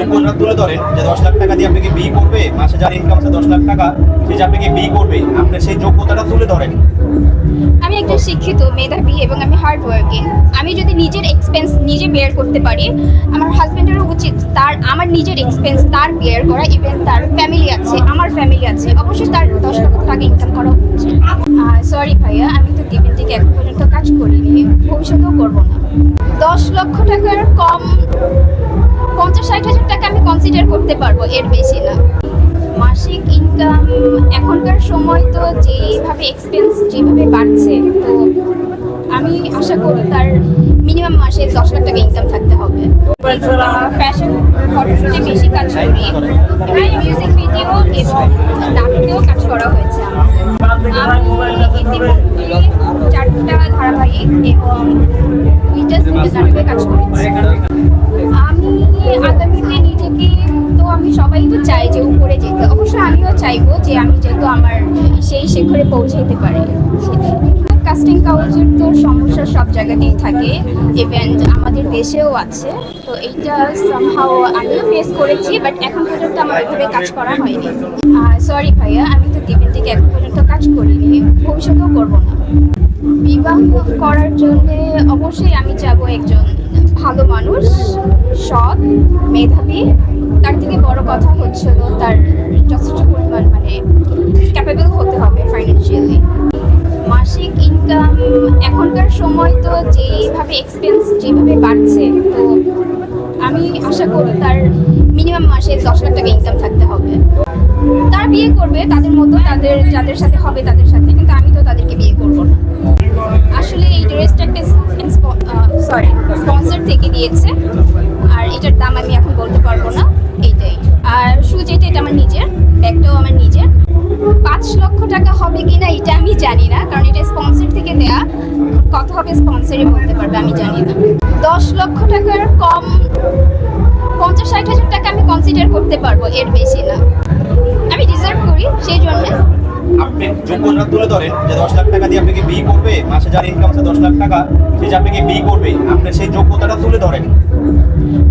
যোগ্যতা তুলে ধরেন যে দশ লাখ টাকা দিয়ে আপনি কি বিয়ে করবে, মাসে যার ইনকাম আছে দশ লাখ টাকা, সে যে আপনি কি বিয়ে করবে, আপনি সেই যোগ্যতাটা তুলে ধরেন। আমি একজন শিক্ষিত, মেধাবী এবং আমি হার্ড ওয়ার্কিং আমি যদি নিজের এক্সপেন্স নিজে বেয়ার করতে পারি, আমার হাজবেন্ডেরও উচিত তার, আমার নিজের এক্সপেন্স তার বেয়ার করা ইভেন তার ফ্যামিলি আছে, আমার ফ্যামিলি আছে, অবশ্যই তার দশ লক্ষ টাকা ইনকাম করা উচিত। সরি ভাইয়া, আমি তো দিবেন থেকে এখন পর্যন্ত কাজ করিনি, ভবিষ্যতেও করব না। দশ লক্ষ টাকার কম, পঞ্চাশ ষাট হাজার টাকা আমি কনসিডার করতে পারব, এর বেশি না। মাসিক ইনকাম এখনকার সময় তো যেভাবে এক্সপেন্স যেভাবে বাড়ছে, তো আমি আশা করি তার মিনিমাম মাসে দশ লাখ টাকা ইনকাম থাকতে হবে। ফ্যাশন ফটোশুটে বেশি কাজ করি মিউজিক ভিডিও এবং নাটকেও কাজ করা হয়েছে আমি ইতিমধ্যে চারটা ধারাবাহিক এবং দুইটা সিরিজ নাটকে কাজ করেছি আমি আগামীতে নিজেকে তো আমি সবাই তো চাই যে উপরে যেতে, অবশ্য আমিও চাইব যে আমি যেহেতু আমার সেই শিখরে পৌঁছাতে পারি। কাস্টিং কাউচের তো সমস্যা সব জায়গাতেই থাকে ইভেন্ট আমাদের দেশেও আছে, তো এইটা সামহাও আমিও ফেস করেছি বাট এখন পর্যন্ত আমার ওইভাবে কাজ করা হয়নি। সরি ভাইয়া, আমি তো দিবেন থেকে এখন পর্যন্ত কাজ করিনি, ভবিষ্যতেও করব না। বিবাহ করার জন্যে অবশ্যই আমি চাবো একজন ভালো মানুষ, সৎ, মেধাবী, তার থেকে বড় কথা হচ্ছিল তার এখনকার সময় তো যেভাবে এক্সপেন্স যেভাবে বাড়ছে, তো আমি আশা করি তার মিনিমাম মাসে দশ লাখ টাকা ইনকাম থাকতে হবে। তারা বিয়ে করবে তাদের মতো, তাদের যাদের সাথে হবে তাদের সাথে, কিন্তু আমি তো তাদেরকে বিয়ে করব না। আসলে এই ড্রেসটা একটা সরি স্পন্সর থেকে দিয়েছে, আর এটার দাম আমি এখন বলতে পারব না, এইটাই। আর শু যেটা এটা আমার নিজের, ব্যাগটাও আমার নিজের। পাঁচ লক্ষ টাকা হবে কিনা, এটা আমি জানি না। কত হবে স্পন্সরই বলতে পারবে, আমি জানি না। দশ লক্ষ টাকার কম, পঞ্চাশ ষাট হাজার টাকা আমি কনসিডার করতে পারব, এর বেশি না। আপনি তুলে ধরেন যে দশ লাখ টাকা দিয়ে আপনি কি বিয়ে করবে, মাসে যার ইনকাম আছে দশ লাখ টাকা, সে যে আপনি কি বিয়ে করবে, আপনি সেই যোগ্যতাটা তুলে ধরেন।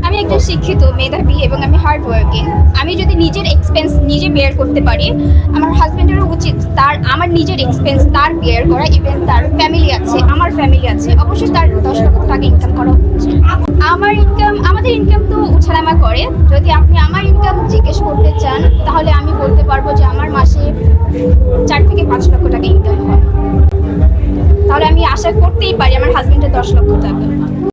আমি একজন শিক্ষিত, মেধাবী এবং আমি হার্ড ওয়ার্কিং আমি যদি নিজের এক্সপেন্স নিজে বেয়ার করতে পারি, আমার হাজবেন্ডেরও উচিত তার, আমার নিজের এক্সপেন্স তার বেয়ার করা ইভেন তার ফ্যামিলি আছে, আমার ফ্যামিলি আছে, অবশ্যই তার দশ লক্ষ টাকা ইনকাম করা উচিত। আমার ইনকাম আমাদের ইনকাম তো উঠানামা করে। যদি আপনি ইনকাম জিজ্ঞেস করতে চান, তাহলে আমি বলতে পারব যে আমার মাসে চার থেকে পাঁচ লক্ষ টাকা ইনকাম হয়। তাহলে আমি আশা করতেই পারি আমার হাজব্যান্ডের দশ লক্ষ টাকা।